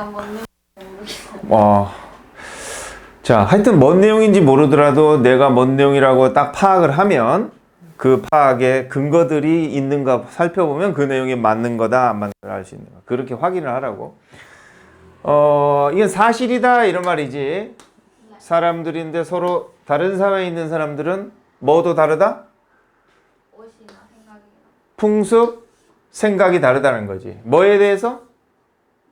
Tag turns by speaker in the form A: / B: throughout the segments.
A: 약간 뭔.
B: 자, 하여튼 뭔 내용인지 모르더라도 내가 뭔 내용이라고 딱 파악을 하면 그 파악에 근거들이 있는가 살펴보면 그 내용이 맞는 거다, 안 맞는 거다 알수 있는 거. 그렇게 확인을 하라고. 어, 이건 사실이다 이런 말이지. 사람들인데 서로 다른 사회에 있는 사람들은 뭐도 다르다?
A: 옷이나 생각이나
B: 풍습, 생각이 다르다는 거지. 뭐에 대해서?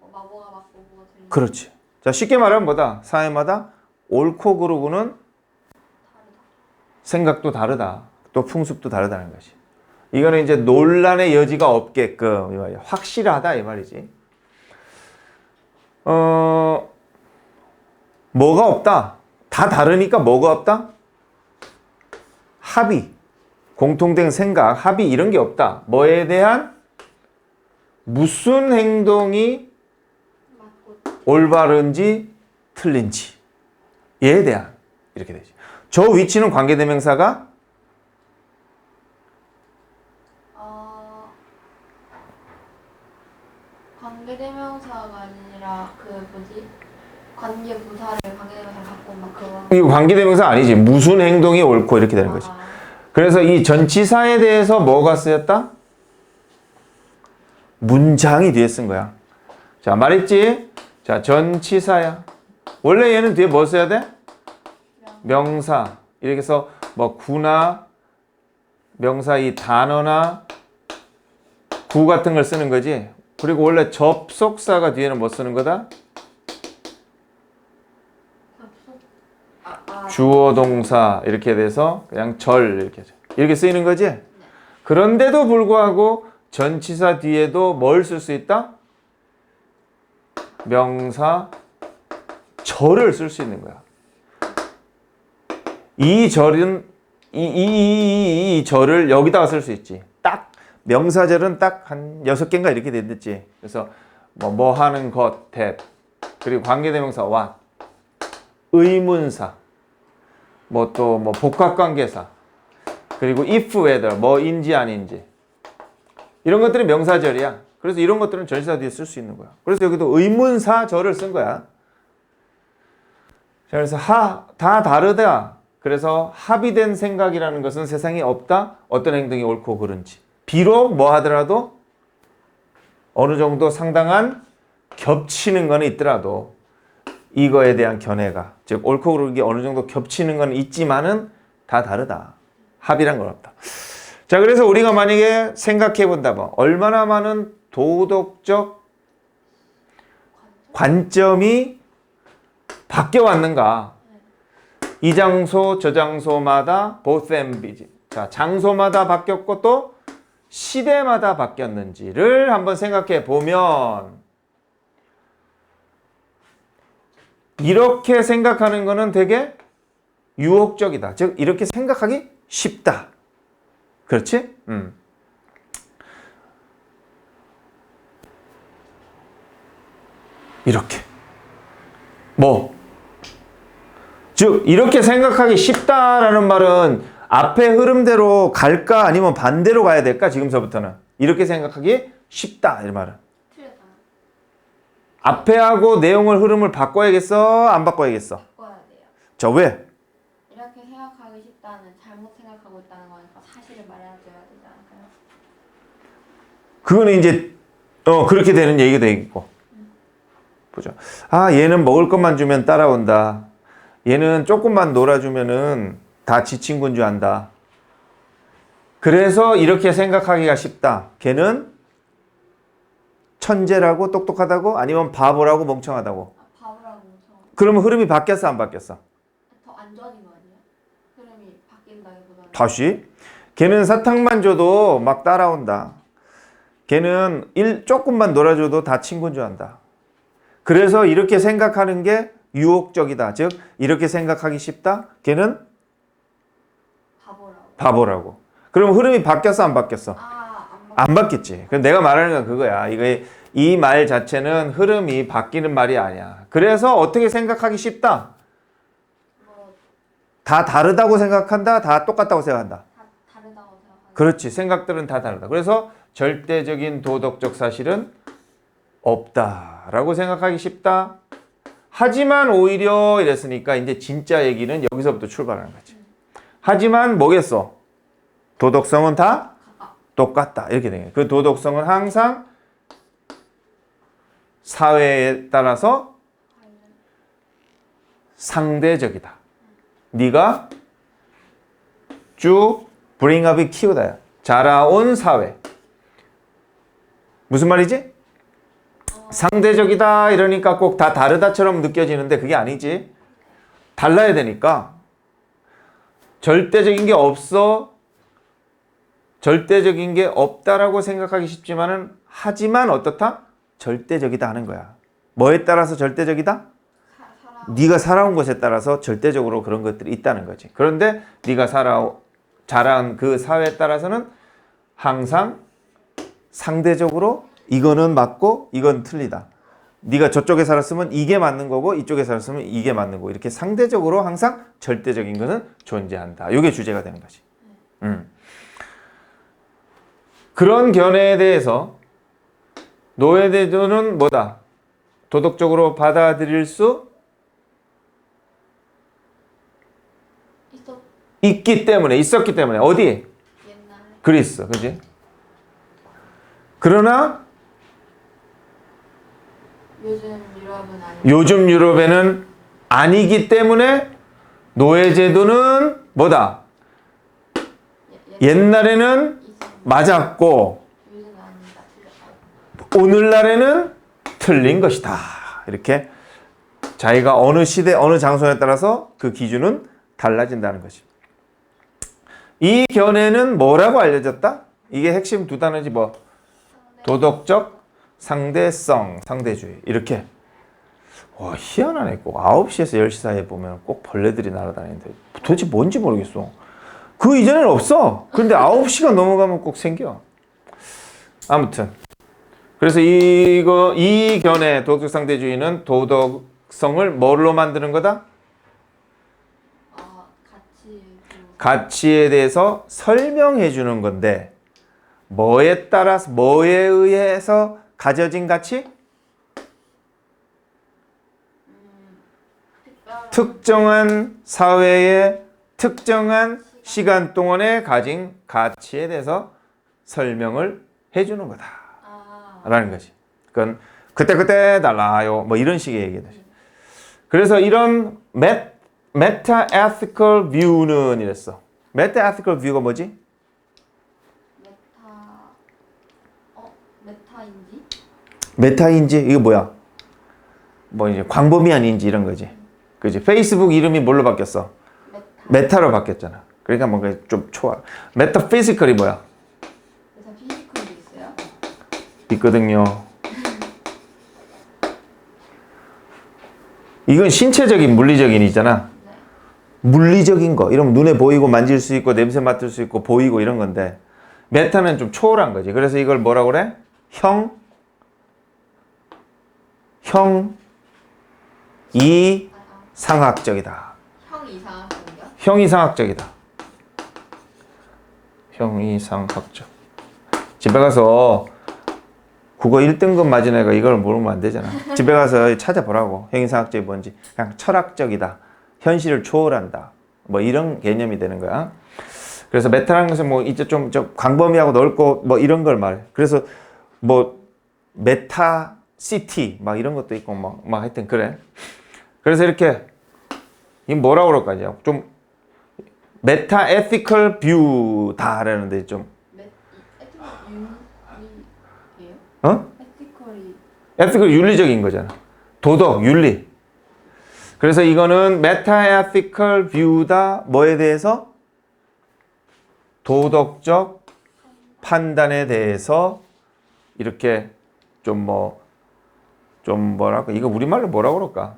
A: 뭐 마모가 맞고 뭐가 틀린
B: 그렇지. 자, 쉽게 말하면 뭐다? 사회마다 옳고 그르고는 생각도 다르다. 또 풍습도 다르다는 것이. 이거는 이제 논란의 여지가 없게끔. 확실하다 이 말이지. 어, 뭐가 없다? 다 다르니까 뭐가 없다? 합의, 공통된 생각, 합의 이런 게 없다. 뭐에 대한 무슨 행동이 올바른지 틀린지에 대한 이렇게 되죠. 저 위치는 관계대명사가
A: 어 관계대명사가 아니라 그 뭐지 관계 부사를 관계대명사 갖고 막 그런
B: 이 관계대명사 아니지. 무슨 행동이 옳고 이렇게 되는 거지.
A: 아,
B: 그래서 이 전치사에 대해서 뭐가 쓰였다? 문장이 뒤에 쓴 거야. 자, 말했지? 자, 전치사야. 원래 얘는 뒤에 뭐 써야 돼? 명사. 이렇게 해서 뭐 구나 명사 이 단어나 구 같은 걸 쓰는 거지. 그리고 원래 접속사가 뒤에는 뭐 쓰는 거다?
A: 아, 아
B: 주어 동사 이렇게 돼서 그냥 절 이렇게 이렇게 쓰이는 거지. 그런데도 불구하고 전치사 뒤에도 뭘 쓸 수 있다? 명사 절을 쓸 수 있는 거야. 이 절은 이, 이, 이, 이, 이 절을 여기다가 쓸 수 있지. 딱 명사절은 딱 한 여섯 개인가 이렇게 됐지. 그래서 뭐, 뭐 하는 것, that. 그리고 관계대명사 what. 의문사. 뭐또뭐 복합관계사. 그리고 if whether 뭐인지 아닌지. 이런 것들이 명사절이야. 그래서 이런 것들은 전치사 뒤에 쓸 수 있는 거야. 그래서 여기도 의문사 절을 쓴 거야. 자, 그래서 하, 다 다르다. 그래서 합의된 생각이라는 것은 세상에 없다. 어떤 행동이 옳고 그른지. 비록 뭐 하더라도 어느 정도 상당한 겹치는 거는 있더라도 이거에 대한 견해가 즉 옳고 그르기 어느 정도 겹치는 건 있지만은 다 다르다. 합의란 건 없다. 자, 그래서 우리가 만약에 생각해 본다면 얼마나 많은 도덕적 관점이 바뀌어 왔는가? 이 장소 저 장소마다 both and busy. 자, 장소마다 바뀌었고 또 시대마다 바뀌었는지를 한번 생각해 보면 이렇게 생각하는 거는 되게 유혹적이다. 즉 이렇게 생각하기 쉽다. 그렇지? 음. 이렇게. 뭐? 즉 이렇게 생각하기 쉽다라는 말은 앞에 흐름대로 갈까 아니면 반대로 가야 될까 지금서부터는 이렇게 생각하기 쉽다 이 말은 앞에 하고 내용을 흐름을 바꿔야겠어 안 바꿔야겠어
A: 바꿔야 돼요.
B: 저 왜?
A: 이렇게 생각하기 쉽다는 잘못 생각하고 있다는 거니까 사실을 말해줘야 되지 않을까요?
B: 그거는 이제 어 그렇게 되는 얘기가 되겠고 보죠. 아 얘는 먹을 것만 주면 따라온다. 얘는 조금만 놀아주면은 다 지 친구인 줄 안다. 그래서 이렇게 생각하기가 쉽다. 걔는 천재라고 똑똑하다고 아니면 바보라고 멍청하다고?
A: 아, 바보라고
B: 그러면 흐름이 바뀌었어 안 바뀌었어?
A: 더 안 좋아진 거 아니에요? 흐름이 바뀐다기보다는.
B: 다시. 걔는 사탕만 줘도 막 따라온다. 걔는 일 조금만 놀아줘도 다 친구인 줄 안다. 그래서 이렇게 생각하는 게 유혹적이다. 즉 이렇게 생각하기 쉽다. 걔는
A: 바보라고.
B: 바보라고. 그럼 흐름이 바뀌었어 안 바뀌었어?
A: 아, 안 바뀌.
B: 안 바뀌었지. 그럼 내가 말하는 건 그거야. 이거 이 말 자체는 흐름이 바뀌는 말이 아니야. 그래서 어떻게 생각하기 쉽다.
A: 뭐,
B: 다 다르다고 생각한다. 다 똑같다고 생각한다.
A: 다 다르다고 생각하는.
B: 그렇지. 생각들은 다 다르다. 그래서 절대적인 도덕적 사실은 없다라고 생각하기 쉽다. 하지만 오히려 이랬으니까 이제 진짜 얘기는 여기서부터 출발하는 거지. 하지만 뭐겠어? 도덕성은 다 똑같다. 이렇게 되는. 그 도덕성은 항상 사회에 따라서 상대적이다. 네가 쭉 브링업이 키우다. 자라온 사회. 무슨 말이지? 상대적이다 이러니까 꼭 다 다르다처럼 느껴지는데 그게 아니지. 달라야 되니까. 절대적인 게 없어. 절대적인 게 없다라고 생각하기 쉽지만은 하지만 어떻다? 절대적이다 하는 거야. 뭐에 따라서 절대적이다?
A: 사, 살아
B: 네가 살아온 것에 따라서 절대적으로 그런 것들이 있다는 거지. 그런데 네가 살아 자란 그 사회에 따라서는 항상 상대적으로 이거는 맞고 이건 틀리다. 네가 저쪽에 살았으면 이게 맞는 거고 이쪽에 살았으면 이게 맞는 거고 이렇게 상대적으로 항상 절대적인 것은 존재한다. 이게 주제가 되는 거지. 음. 그런 견해에 대해서 노예대조는 뭐다? 도덕적으로 받아들일 수
A: 있었
B: 있기 때문에 있었기 때문에 어디
A: 옛날에
B: 그리스 그지 그러나
A: 요즘
B: 유럽에는 아니기 때문에 노예제도는 뭐다? 옛날에는 맞았고 오늘날에는 틀린 것이다. 이렇게 자기가 어느 시대 어느 장소에 따라서 그 기준은 달라진다는 것이. 이 견해는 뭐라고 알려졌다? 이게 핵심 두 단어지 뭐. 도덕적 상대성, 상대주의. 이렇게. 와 희한하네. 꼭 9시에서 10시 사이에 보면 꼭 벌레들이 날아다니는데. 도대체 뭔지 모르겠어. 그 이전에는 없어. 근데 9시가 넘어가면 꼭 생겨. 아무튼. 그래서 이거 이 견해 도덕적 상대주의는 도덕성을 뭘로 만드는 거다? 가치에 대해서 설명해 주는 건데 뭐에 따라서 뭐에 의해서 가져진 가치? 특정한 사회의 특정한 시간 동안에 가진 가치에 대해서 설명을 해주는
A: 아
B: 거다 라는 거지. 그건 그때 그때 달라요. 뭐 이런 식의 얘기다. 그래서 이런 메, 메타 ethical view는 이랬어. 메타 ethical view가 뭐지?
A: 메타 어 메타인지
B: 메타인지 이거 뭐야? 뭐 이제 광범위한인지 이런 거지. 그지? 페이스북 이름이 뭘로 바뀌었어?
A: 메타
B: 메타로 바뀌었잖아. 그러니까 뭔가 좀 초월. 메타 피지컬이 뭐야?
A: 메타 피지컬도 있어요
B: 있거든요. 이건 신체적인 물리적인 이잖아.
A: 네
B: 물리적인 거 이러면 눈에 보이고 만질 수 있고 냄새 맡을 수 있고 보이고 이런 건데 메타는 좀 초월한 거지. 그래서 이걸 뭐라 그래? 형, 형, 이
A: 아, 아.
B: 상학적이다.
A: 형?
B: 형이상학적이다. 형 이상학적. 집에 가서 국어 1등급 맞은 애가 이걸 모르면 안 되잖아. 집에 가서 찾아보라고. 형 이상학적이 뭔지. 그냥 철학적이다. 현실을 초월한다. 뭐 이런 개념이 되는 거야. 그래서 메타라는 것은 뭐 이제 좀, 좀 광범위하고 넓고 뭐 이런 걸 말해. 그래서 뭐 메타 시티 막 이런 것도 있고 막, 막 하여튼 그래. 그래서 이렇게 이 뭐라 그럴까 이제 좀 메타 에티컬 뷰다라는데 좀? 어?
A: 에티컬
B: 윤리적인 거잖아. 도덕, 윤리. 그래서 이거는 메타 에티컬 뷰다 뭐에 대해서 도덕적 판단에 대해서 이렇게 좀뭐 좀 뭐랄까 이거 우리말로 뭐라 그럴까?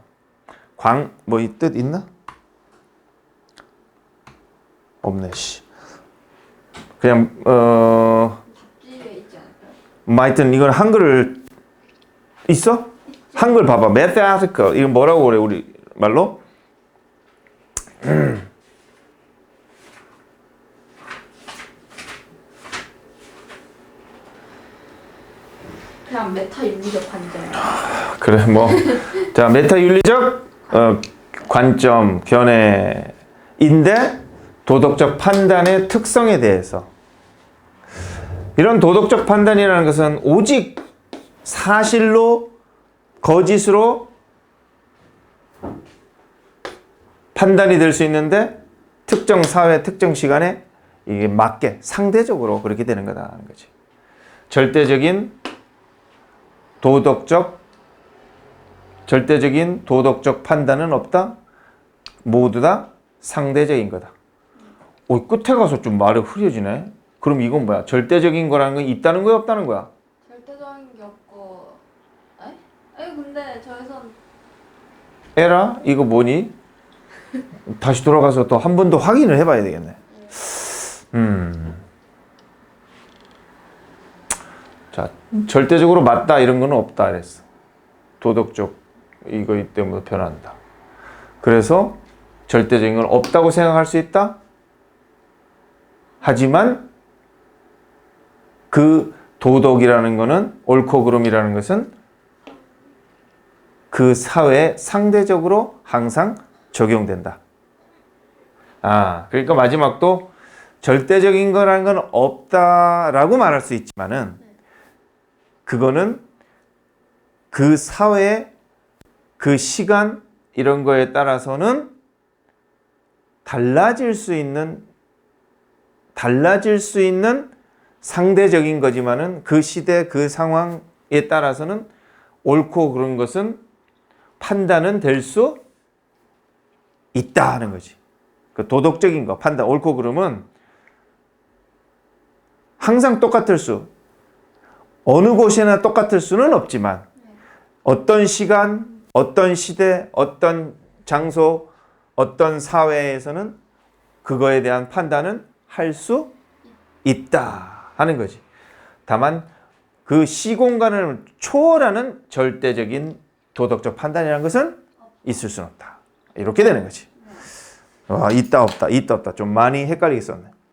B: 광 뭐 이 뜻 있나? 없네 씨. 그냥 어 하여튼 이건 한글을 있어? 한글 봐봐. mathematical. 이건 뭐라고 그래 우리 말로?
A: 그 그냥 메타 윤리적 관점.
B: 그래 뭐 자 메타 윤리적 어, 관점 견해인데 도덕적 판단의 특성에 대해서 이런 도덕적 판단이라는 것은 오직 사실로 거짓으로 판단이 될 수 있는데 특정 사회 특정 시간에 이게 맞게 상대적으로 그렇게 되는 거다라는 거지. 절대적인 도덕적 절대적인 도덕적 판단은 없다. 모두 다 상대적인 거다. 오, 끝에 가서 좀 말이 흐려지네. 그럼 이건 뭐야? 절대적인 거라는 건 있다는 거야, 없다는 거야?
A: 절대적인 게 없고. 에? 에 근데 저에선
B: 에라, 이거 뭐니? 다시 돌아가서 또 한 번 더 확인을 해봐야 되겠네. 음. 자, 절대적으로 맞다 이런 거는 없다 그랬어. 도덕적 이거 때문에 변한다. 그래서 절대적인 건 없다고 생각할 수 있다. 하지만 그 도덕이라는 거는 옳고 그름이라는 것은 그 사회에 상대적으로 항상 적용된다. 아, 그러니까 마지막도 절대적인 거라는 건 없다라고 말할 수 있지만은 그거는 그 사회, 그 시간 이런 거에 따라서는 달라질 수 있는 달라질 수 있는 상대적인 거지만은 그 시대 그 상황에 따라서는 옳고 그런 것은 판단은 될 수 있다 하는 거지. 그 도덕적인 거 판단 옳고 그름은 항상 똑같을 수 어느 곳이나 똑같을 수는 없지만 어떤 시간, 어떤 시대, 어떤 장소, 어떤 사회에서는 그거에 대한 판단은 할 수 있다 하는 거지. 다만 그 시공간을 초월하는 절대적인 도덕적 판단이라는 것은 있을 수는 없다. 이렇게 되는 거지. 와, 있다 없다, 있다 없다. 좀 많이 헷갈리겠었네.